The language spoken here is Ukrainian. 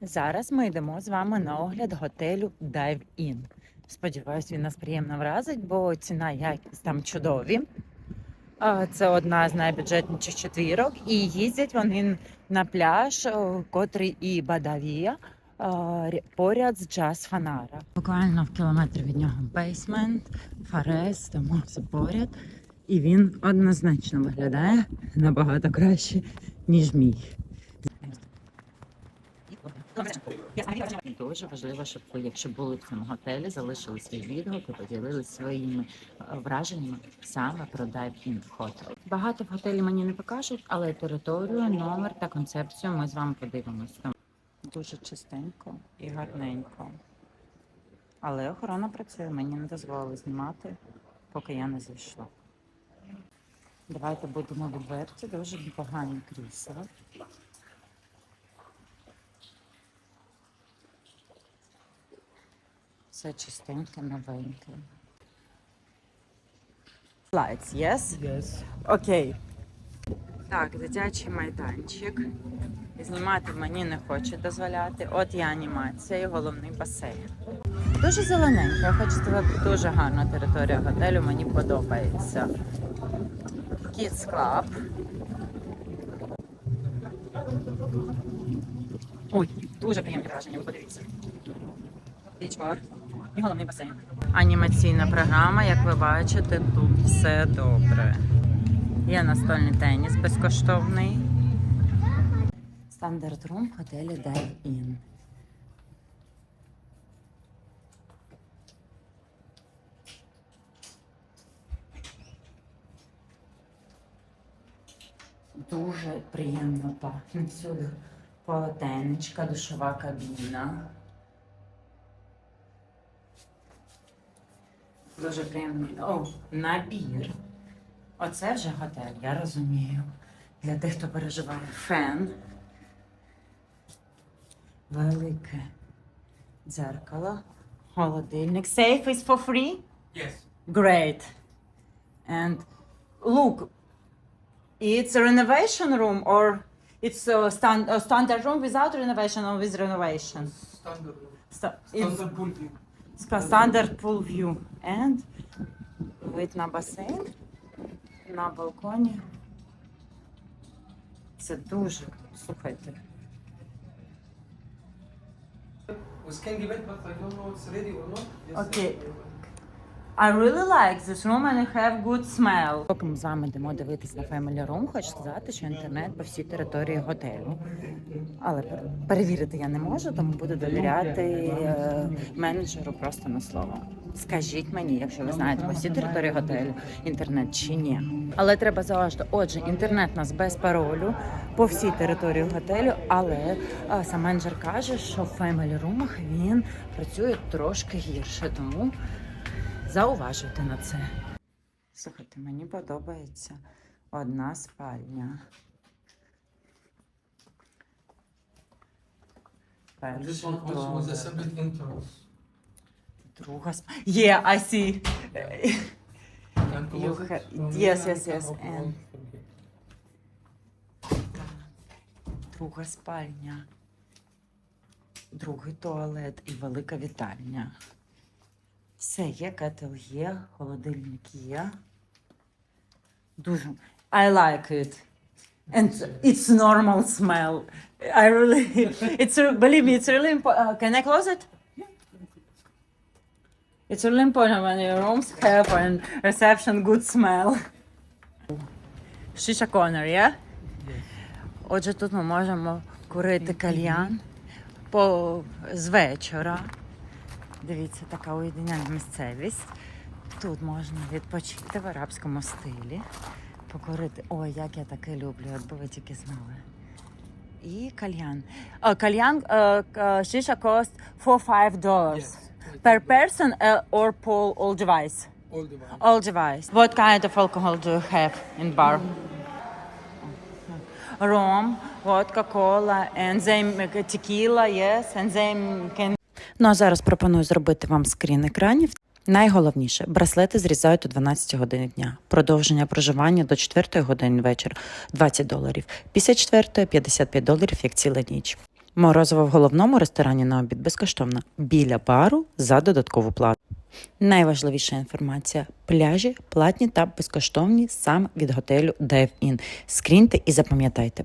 Зараз ми йдемо з вами на огляд готелю Dive In. Сподіваюсь, він нас приємно вразить, бо ціна якість там чудові. Це одна з найбюджетніших четвірок, і їздять вони на пляж, котрий і Бадавія, поряд з Джаз Фанара. Буквально в кілометрі від нього бейсмент, Фарес, тому все поряд. І він однозначно виглядає набагато краще, ніж мій. Дуже важливо, щоб ви, якщо були в цьому готелі, залишили свій відгук і поділилися своїми е, враженнями саме про Dive In Hotel. Багато в готелі мені не покажуть, але територію, номер та концепцію ми з вами подивимося. Дуже чистенько і гарненько. Але охорона працює, мені не дозволили знімати, поки я не зайшла. Давайте будемо відверті, дуже непогані крісла. Все чистеньке, новеньке. Slides, yes? Yes. Окей. Так, дитячий майданчик. Знімати мені не хочуть дозволяти. От є анімація і головний басейн. Дуже зелененько, я хочу сказати, дуже гарна територія готелю, мені подобається. Kids Club. Ой, дуже приємні враження, подивіться. Beach і головний басейн. Анімаційна програма, як ви бачите, тут все добре. Є настольний теніс безкоштовний. Стандарт рум готелі Dive In. Дуже приємно пахне всюди. Полотенечка, душова кабіна. Дуже приємний. О, набір. Оце вже готель, я розумію. Для тих, хто переживає фен. Велике дзеркало. Холодильник. Safe is for free? Yes. Great. And look, it's a renovation room or it's a, stand, a standard room without renovation or with renovation? Standard. Sta- it's Standard pool view. Standard pool view. And вид на басейн на балконі. Це дуже, слухайте. We can give it, but I really like this room and I have good smell. Поки ми з вами йдемо дивитись на Family Room, хочу сказати, що інтернет по всій території готелю. Але пер- перевірити я не можу, тому буду довіряти е, менеджеру просто на слово. Скажіть мені, якщо ви знаєте по всій території готелю інтернет чи ні. Але треба зауважити, отже, інтернет у нас без паролю по всій території готелю, але е, сам менеджер каже, що в Family Room він працює трошки гірше, тому зауважуйте на це. Слухайте, мені подобається одна спальня. Друга, спальня. Yeah, I see. You have- yes, yes, yes, and-. Друга спальня. Другий туалет і велика вітальня. Все є, кетел є, холодильник є. Дуже. I like it. And it's normal smell. I really, it's believe me, it's really important. Uh, can I close it? It's really important when your rooms have and reception good smell. Shisha corner, yeah? Отже, тут ми можемо курити кальян по, з вечора. Дивіться, така уєдиняна місцевість. Тут можна відпочити в арабському стилі, покурити. Ой, як я таке люблю, от би ви тільки знали. І кальян. О, кальян uh, shisha cost 4-5 dollars. Per person uh, or per all device? All the. All device. What kind of alcohol do you have in bar? Rum, vodka, cola, and then tequila, yes, and then can... Ну а зараз пропоную зробити вам скрін екранів. Найголовніше, браслети зрізають о 12 годині дня, продовження проживання до 4 години вечора 20 доларів, після 4 – 55 доларів, як ціла ніч. Морозиво в головному ресторані на обід безкоштовно, біля бару за додаткову плату. Найважливіша інформація: пляжі платні та безкоштовні сам від готелю Dive In. Скріньте і запам'ятайте.